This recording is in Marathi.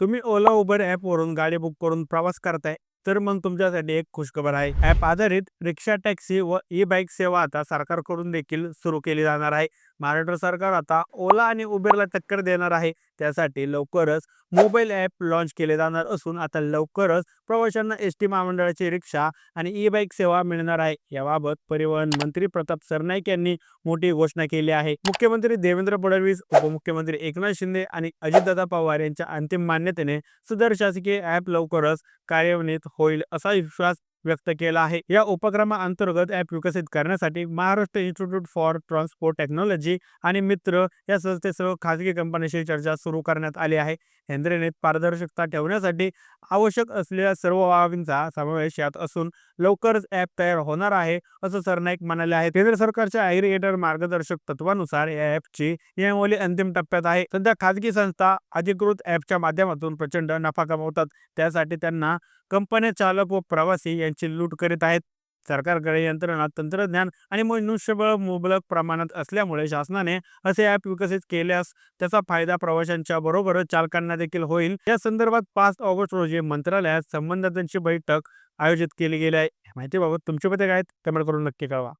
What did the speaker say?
तुम्ही ओला उबर ॲपवरून गाडी बुक करून प्रवास करताय तर मग तुमच्यासाठी एक खुशखबर आहे. ॲप आधारित रिक्षा टॅक्सी व ई बाईक सेवा आता सरकारकडून देखील सुरू केली जाणार आहे. महाराष्ट्र सरकार आता ओला आणि उबेरला टक्कर देणार आहे. त्यासाठी लवकरच मोबाईल ॲप लॉन्च केले जाणार असून आता लवकरच प्रवाशांना एस टी महामंडळाची रिक्षा आणि ई बाईक सेवा मिळणार आहे. याबाबत परिवहन मंत्री प्रताप सरनाईक यांनी मोठी घोषणा केली आहे. मुख्यमंत्री देवेंद्र फडणवीस उपमुख्यमंत्री एकनाथ शिंदे आणि अजितदादा पवार यांच्या अंतिम मान्यतेने सदर शासकीय ॲप लवकरच कार्यान्वित होईल असा विश्वास व्यक्त केला आहे. या उपक्रमाअंतर्गत ॲप विकसित करण्यासाठी Maharashtra institute for transport technology आणि मित्र या संस्थेसह खाजगी कंपन्यांशी चर्चा सुरू करण्यात आली आहे. यंत्रणेत पारदर्शकता ठेवण्यासाठी आवश्यक असलेल्या सर्व बाबींचा समावेश यात असून लवकरच ॲप तयार होणार आहे असं सरनाईक म्हणाले आहे. केंद्र सरकारच्या ॲग्रिगेटर मार्गदर्शक तत्वानुसार या ॲपची नियमावली अंतिम टप्प्यात आहे. सध्या खाजगी संस्था अधिकृत ॲपच्या माध्यमातून प्रचंड नफा कमवतात. त्यासाठी त्यांना कंपन्या चालक व प्रवासी यांची लूट करीत आहेत. सरकारकडे यंत्रणा तंत्रज्ञान आणि मनुष्यबळ मुबलक प्रमाणात असल्यामुळे शासनाने असे ॲप विकसित केल्यास त्याचा फायदा प्रवाशांच्या बरोबरच चालकांना देखील होईल. या संदर्भात पाच ऑगस्ट रोजी मंत्रालयात संबंधितांची बैठक आयोजित केली गेली आहे. माहितीबाबत तुमचे पते काय आहेत कमेंट करून नक्की कळवा.